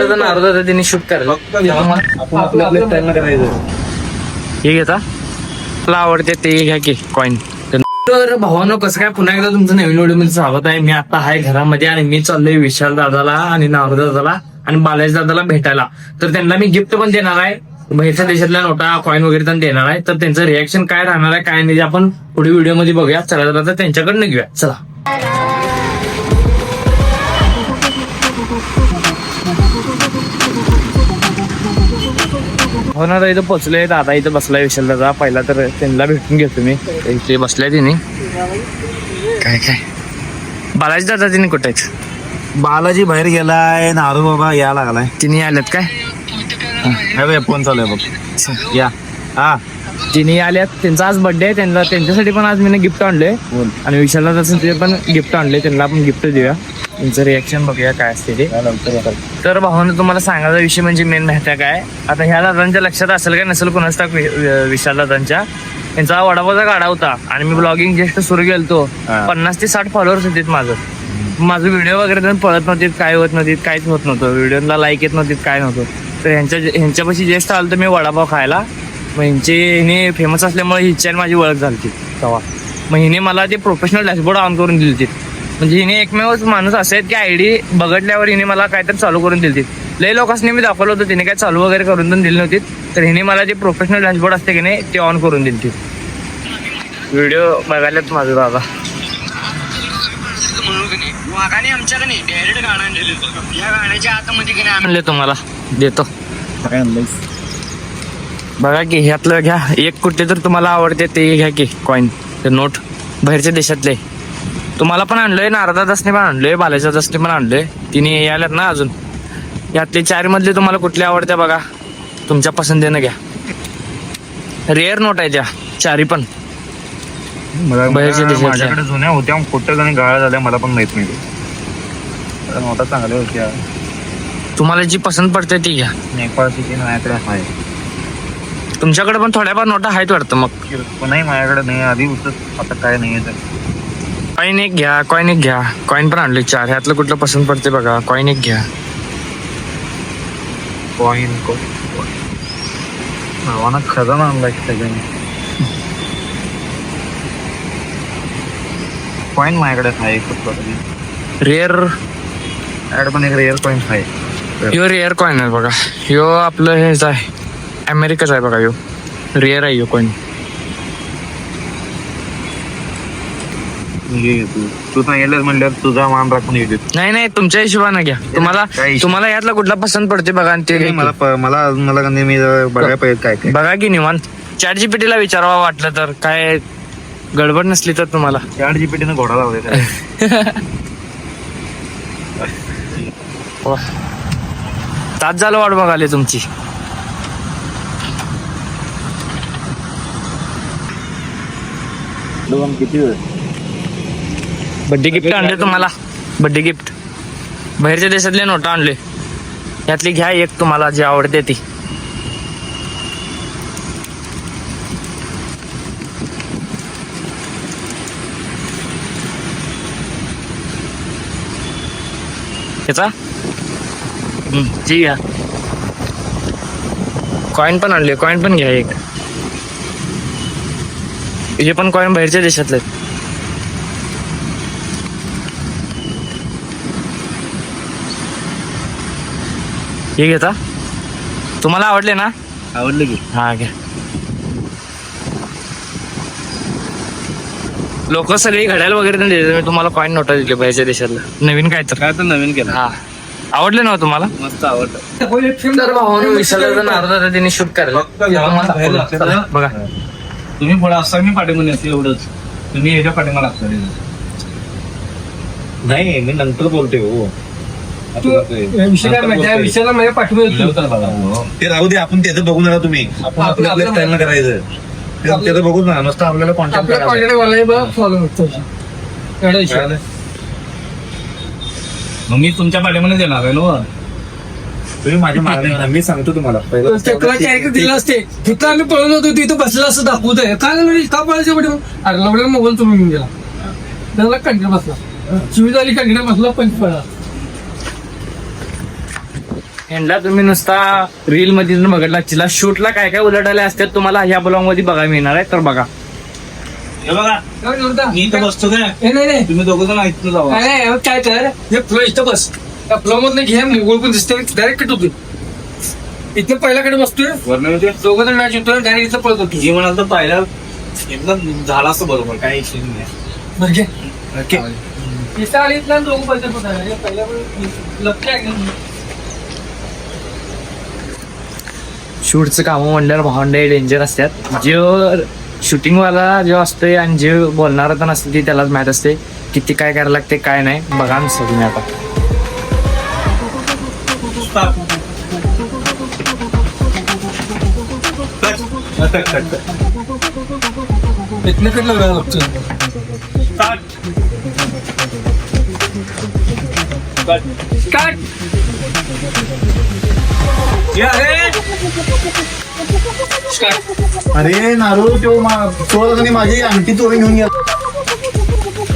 नारदा त्यांनी शूट करायला हे घेता? तुला आवडते ते घ्या की कॉइन तर भावानो कसं काय? पुन्हा एकदा तुमचं नवीन व्हिडिओमध्ये स्वागत आहे. मी आता आहे घरामध्ये आणि मी चाललोय विशाल दादाला आणि नावरा दादाला आणि बालाजी दादाला भेटायला. तर त्यांना मी गिफ्ट पण देणार आहे. बाहेरच्या देशातल्या नोटा कॉइन वगैरे पण देणार आहे. तर त्यांचं रिॲक्शन काय राहणार आहे काय नाही ते आपण पुढे व्हिडिओमध्ये बघूया. चला तर त्यांच्याकडनं घेऊया. चला. हो ना इथं पोचलोय दादा इथं बसलाय विशाल दादा. पहिला तर त्यांना भेटून घेतो मी इथे बसलाय तिने. काय काय? बालाजी दादा तिने कुठे आहेत? बालाजी बाहेर गेलाय नारू बाबा या लागलाय. तिने आल्यात काय? अरे फोन चालू आहे बघ. या. हा. तिने आल्यात त्यांचा आज बर्थडे आहे त्यांना त्यांच्यासाठी पण आज मी गिफ्ट आणले बोल. आणि विशाल दादा ते पण गिफ्ट आणले त्यांना आपण गिफ्ट देऊया. त्यांचं रिॲक्शन बघूया काय असते ते. तर भावानं तुम्हाला सांगायचा विषय म्हणजे मेन माहिती काय? आता ह्या दादांच्या लक्षात असेल काय नसेल कोणाच टाक विशाल दादांच्या? त्यांचा वडापावचा गाडा होता आणि मी ब्लॉगिंग जस्ट सुरू केलतो. पन्नास ते साठ फॉलोअर्स होते माझं. माझं व्हिडिओ वगैरे पळत नव्हते काय होत नव्हते काहीच होत नव्हतं. व्हिडिओला लाईक येत नव्हते काय नव्हतं. तर ह्यांच्या ह्यांच्यापाशी जेस्ट आलं तर मी वडापाव खायला. मग ह्यांचे हिने फेमस असल्यामुळे हिची आणि माझी ओळख झाली तेव्हा मग हिने मला ते प्रोफेशनल डॅशबोर्ड ऑन करून दिली म्हणजे हिने एकमेवच माणूस असे आहेत की आयडी बघितल्यावर हिने मला काहीतरी चालू करून दिली लय लोकांनी मी दाखवलं होतं तिने काय चालू वगैरे करून पण दिली नव्हती. तर हिने मला जे प्रोफेशनल डॅशबोर्ड असते की नाही ते ऑन करून दिली व्हिडिओ बघायलाच माझं दादा वाघाने आमच्याकडे डायरेक्ट गाणं आणलेलं बघा. या गाण्याच्या आतमध्ये की नाही म्हणले तुम्हाला. देतो. काय बघा की ह्यातलं घ्या. एक कुठले तर तुम्हाला आवडते ते घ्या की कॉइन ते नोट बाहेरच्या देशातले. तुम्हाला पण आणलंय नारदा दासने पण आणलंय बालाजा दासने पण आणलंय. तिने याल्यात ना अजून. यातले चार मधले तुम्हाला कुठले आवडते बघा. तुमच्या पसंतीनं घ्या. रेअर नोट आहे त्या चारी पण. माझ्याकडे जुन्या होत्या कुठं जणी गाळा झाल्या मला पण माहीत नाही. नोटा चांगल्या होत्या. तुम्हाला जी पसंत पडते ती घ्या. नेपाळची ती माझ्याकडे आहे तुमच्याकडे पण थोड्याफार नोटा आहेत वाटतं मग. नाही माझ्याकडे नाही. आधी होतं आता काय नाही आहे कॉईन एक घ्या कॉईन एक घ्या. कॉईन पण आणले चार. ह्यातलं कुठलं पसंत पडते बघा. कॉईन एक घ्या. कॉईन नावानं खजाना सगळ्यांनी कॉईन माझ्याकडे आहे कुठला रेअर माझ्याकडे पण एक रेअर कॉईन आहे. ह्यो रेअर कॉइन आहे बघा. ह्यो आपलं हेच आहे. अमेरिकाच आहे बघा ह्यो रेअर आहे ह्यो कॉइन घे तू तू सांगितलं म्हणल्यावर तुझा मान राखून येते नाही नाही तुमच्या हिशोबानं घ्या. तुम्हाला तुम्हाला यातला कुठला पसंत पडते बघा आणि ते मला. प- मला मला का नाही मी जरा बघायला पाहिजे काय काय. बघा की निवांत. चॅट जीपीटीला विचारावा वाटलं तर काय गडबड नसली तर तुम्हाला. चार जीपीटीनं घोडा लावले वा. तास झालं वाट बघाले तुमची. किती वेळ? बड्डे गिफ्ट आणले तुम्हाला. बड्डे गिफ्ट बाहेरच्या देशातले नोटा आणले. यातली घ्या एक तुम्हाला जी आवडते ती. याचा? ती घ्या. कॉइन पण आणले. कॉइन पण घ्या एक. हे पण कॉइन बाहेरच्या देशातले आहेत. हे घेता तुम्हाला आवडले ना? आवडलं की. हा घ्या लोक सगळी घड्याळ वगैरे पण देतात मी तुम्हाला कॉईन नोटा दिले बाहेरच्या देशातला. नवीन काय तर. काय तर नवीन केलं. हा. आवडले ना हो तुम्हाला? मस्त आवडलं. तर भावानं विशाल नारदा त्यांनी शूट करायला. बघा. तुम्ही पुढे असता मी पाठीमध्ये असते एवढंच. तुम्ही याच्या पाठीमा लागता. नाही मी नंतर बोलते हो विषय काय माहिती आहे विषयाला माझ्या पाठवून ते राहू दे आपण त्याचं बघू नका तुम्ही. आपण आपल्या आपल्या स्टाईलनं करायचं. ते त्याचं बघू ना नुसतं आपल्याला कॉन्टॅक्ट आपल्या कॉन्टॅक्ट वाला फॉलो करतो. मग मी तुमच्या पाठीमध्ये देणार आहे ना तुम्ही माझ्या मागणे मी सांगतो तुम्हाला. कॅरेक्टर दिलं असते? तिथं आम्ही पळून होतो तिथं बसला असं दाखवत आहे काय? का पळायचं म्हणजे अरे मोबाईल तुम्ही घेऊन गेला. त्याला कंटिन्यू बसला. शिवी झाली कंटिन्यू बसला पंच पळा. ह्यांना तुम्ही नुसता रील मध्ये बघितला चिला शूटला काय काय उलटाले असतात तुम्हाला ह्या ब्लॉगमध्ये बघायला मिळणार आहे तर बघा. हे बघा? मी इथं बसतो काय? हे नाही नाही. तुम्ही दोघं जण हे काय कर हे फ्लो इथं बस. त्या फ्लो मधनं घे मोगोल पण दिसते डायरेक्ट कट होते इथं पहिल्याकडे बसतोय. वरनं म्हणजे दोघं जण मॅच होतोय डायरेक्ट इथं पळत होतो जी म्हणाल तर पहिला एकदम झाला असतं बरोबर. इश्यू नाही. ओके. आली दोघं लक्ष आहे का? शूटचं कामं म्हणल्यावर भावंडे डेंजर असतात. जे शूटिंग वाला जो असतोय आणि जे बोलणार पण असते ते त्यालाच माहीत असते किती काय करायला लागते काय नाही. बघा ना तुम्ही आता. कट काट काट अरे। नारू तो सोळा माझी अंगठी चोरी घेऊन गेला.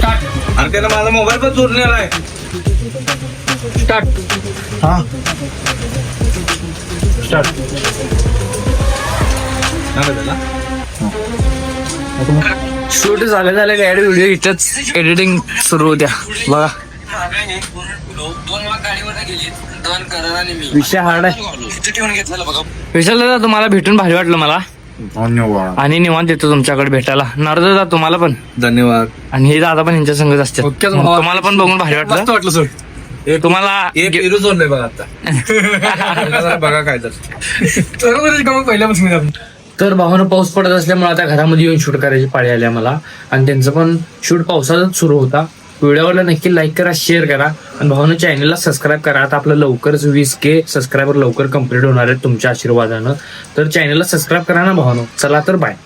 काट आणि त्याला माझा मोबाईल पण चोरलेला आहे काट हा. स्टार्ट. शूट झालं झालं काय व्हिडिओ इथंच एडिटिंग सुरू होत्या. बघा. दोन वाघ गाडीवर गेली दोन करण आणि मी. विषय हार्ड आहे. इथं ठेवून घेतलेलं बघा. विशाल दादा तुम्हाला भेटून भारी वाटलं मला. धन्यवाद. आणि निवांत येतो तुमच्याकडे भेटायला. नारद दादा तुम्हाला पण. धन्यवाद. आणि हे दादा पण यांच्या संगच असतात. ओके, मग तुम्हाला पण बघून भारी मस्त वाटलं? वाटलं सर. तुम्हाला हे पेरू सोडलंय बघा आता. बघा काय तर. पहिल्यापासून आपण भावानं पाऊस पडत असल्यामुळे आता घरामध्ये येऊन शूट करायची पाळी आली आम्हाला. आणि त्यांचं पण शूट पावसातच सुरू होता. व्हिडिओला नक्की लाईक करा शेअर करा. आणि भावानं चॅनलला सबस्क्राईब करा. आता आपलं लवकरच वीस के सबस्क्रायबर लवकर कंप्लीट होणार आहेत तुमच्या आशीर्वादानं. तर चॅनलला सबस्क्राईब करा ना भावानं. चला तर बाय